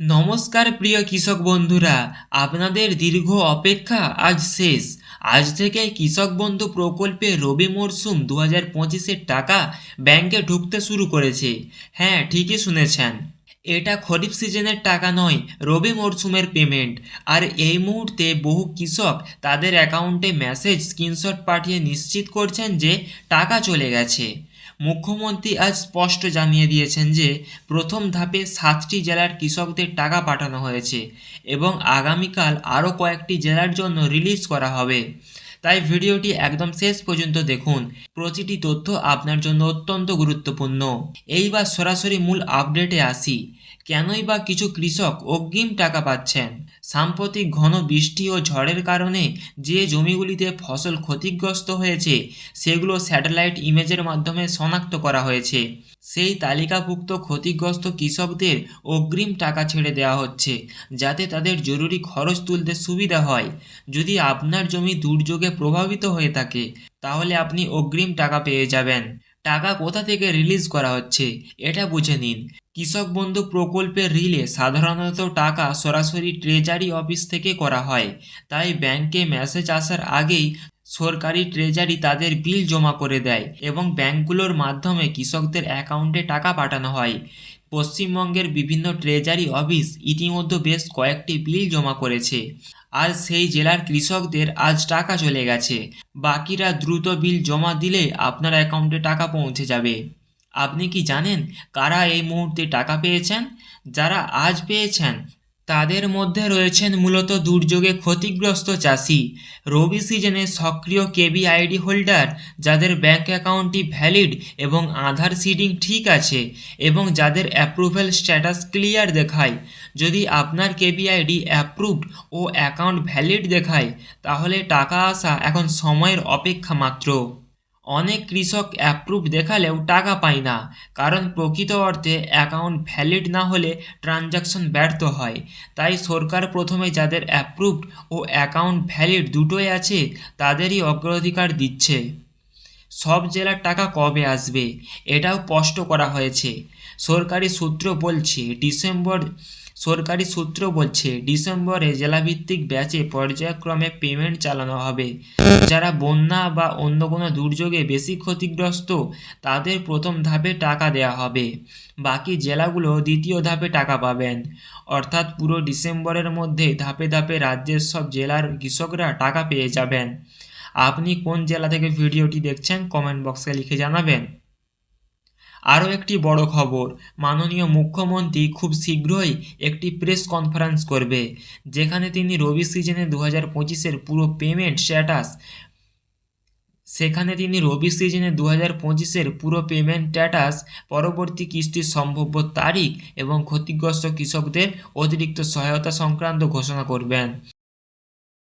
নমস্কার প্রিয় কৃষক বন্ধুরা, আপনাদের দীর্ঘ অপেক্ষা আজ শেষ। আজ থেকে কৃষক বন্ধু প্রকল্পে রবি মরশুম দু হাজার টাকা ব্যাংকে ঢুকতে শুরু করেছে। হ্যাঁ ঠিকই শুনেছেন। এটা খরিফ সিজনের টাকা নয়, রবি মরশুমের পেমেন্ট আর এই মুহূর্তে বহু কৃষক তাদের অ্যাকাউন্টে মেসেজ স্ক্রিনশট পাঠিয়ে নিশ্চিত করছেন যে টাকা চলে গেছে। মুখ্যমন্ত্রী আজ স্পষ্ট জানিয়ে দিয়েছেন যে, প্রথম ধাপে সাতটি জেলার কৃষকদের টাকা পাঠানো হয়েছে এবং আগামীকাল আরও কয়েকটি জেলার জন্য রিলিজ করা হবে। তাই ভিডিওটি একদম শেষ পর্যন্ত দেখুন। প্রতিটি তথ্য আপনার জন্য অত্যন্ত গুরুত্বপূর্ণ। এইবার সরাসরি মূল আপডেটে আসি। কেনই বা কিছু কৃষক অগ্রিম টাকা পাচ্ছেন? সাম্প্রতিক ঘন বৃষ্টি ও ঝড়ের কারণে যে জমিগুলিতে ফসল ক্ষতিগ্রস্ত হয়েছে, সেগুলো স্যাটেলাইট ইমেজের মাধ্যমে শনাক্ত করা হয়েছে। সেই তালিকাভুক্ত ক্ষতিগ্রস্ত কৃষকদের অগ্রিম টাকা ছেড়ে দেওয়া হচ্ছে, যাতে তাদের জরুরি খরচ তুলতে সুবিধা হয়। যদি আপনার জমি দুর্যোগে প্রভাবিত হয়ে থাকে, তাহলে আপনি অগ্রিম টাকা পেয়ে যাবেন। টাকা কোথা থেকে রিলিজ করা হচ্ছে, এটা বুঝে নিন। কৃষক বন্ধু প্রকল্পের রিলে সাধারণত টাকা সরাসরি ট্রেজারি অফিস থেকে করা হয়, তাই ব্যাংকে মেসেজ আসার আগেই সরকারি ট্রেজারি তাদের বিল জমা করে দেয় এবং ব্যাংকগুলোর মাধ্যমে কৃষকদের অ্যাকাউন্টে টাকা পাঠানো হয়। পশ্চিমবঙ্গের বিভিন্ন ট্রেজারি অফিস ইতিমধ্যে বেশ কয়েকটি বিল জমা করেছে। আর সেই জেলার কৃষকদের আজ টাকা চলে গেছে। বাকিরা দ্রুত বিল জমা দিলে আপনার অ্যাকাউন্টে টাকা পৌঁছে যাবে। আপনি কি জানেন কারা এই মুহূর্তে টাকা পেয়েছেন? যারা আজ পেয়েছেন তাদের মধ্যে রয়েছেন মূলত দুর্যোগে ক্ষতিগ্রস্ত চাষি। রবি সিজনে সক্রিয় কেবি আইডি হোল্ডার, যাদের ব্যাংক অ্যাকাউন্টটি ভ্যালিড এবং আধার সিডিং ঠিক আছে এবং যাদের অ্যাপ্রুভেল স্ট্যাটাস ক্লিয়ার দেখায়। যদি আপনার কেবি আইডি অ্যাপ্রুভড ও অ্যাকাউন্ট ভ্যালিড দেখায়, তাহলে টাকা আসা এখন সময়ের অপেক্ষা মাত্র। অনেক কৃষক অ্যাপ্রুভ দেখালেও টাকা পায় না, কারণ প্রকৃত অর্থে অ্যাকাউন্ট ভ্যালিড না হলে ট্রানজাকশন ব্যর্থ হয়। তাই সরকার প্রথমে যাদের অ্যাপ্রুভড ও অ্যাকাউন্ট ভ্যালিড দুটোই আছে, তাদেরই অগ্রাধিকার দিচ্ছে। সব জেলার টাকা কবে আসবে? এটাও স্পষ্ট করা হয়েছে। সরকারি সূত্র বলছে, ডিসেম্বর সরকারি সূত্র বলছে, ডিসেম্বরে জেলাভিত্তিক ব্যাচে পর্যায়ক্রমে পেমেন্ট চালানো হবে। যারা বন্যা বা অন্য কোনো দুর্যোগে বেশি ক্ষতিগ্রস্ত, তাদের প্রথম ধাপে টাকা দেওয়া হবে। বাকি জেলাগুলো দ্বিতীয় ধাপে টাকা পাবেন। অর্থাৎ পুরো ডিসেম্বরের মধ্যে ধাপে ধাপে রাজ্যের সব জেলার কৃষকরা টাকা পেয়ে যাবেন। আপনি কোন জেলা থেকে ভিডিওটি দেখছেন, কমেন্ট বক্সে লিখে জানাবেন। আরও একটি বড় খবর, মাননীয় মুখ্যমন্ত্রী খুব শীঘ্রই একটি প্রেস কনফারেন্স করবে, যেখানে তিনি রবি সিজনে দু হাজার পঁচিশের পুরো পেমেন্ট স্ট্যাটাস, সেখানে তিনি রবি সিজনে দু হাজার পঁচিশের পুরো পেমেন্ট স্ট্যাটাস, পরবর্তী কিস্তির সম্ভাব্য তারিখ এবং ক্ষতিগ্রস্ত কৃষকদের অতিরিক্ত সহায়তা সংক্রান্ত ঘোষণা করবেন।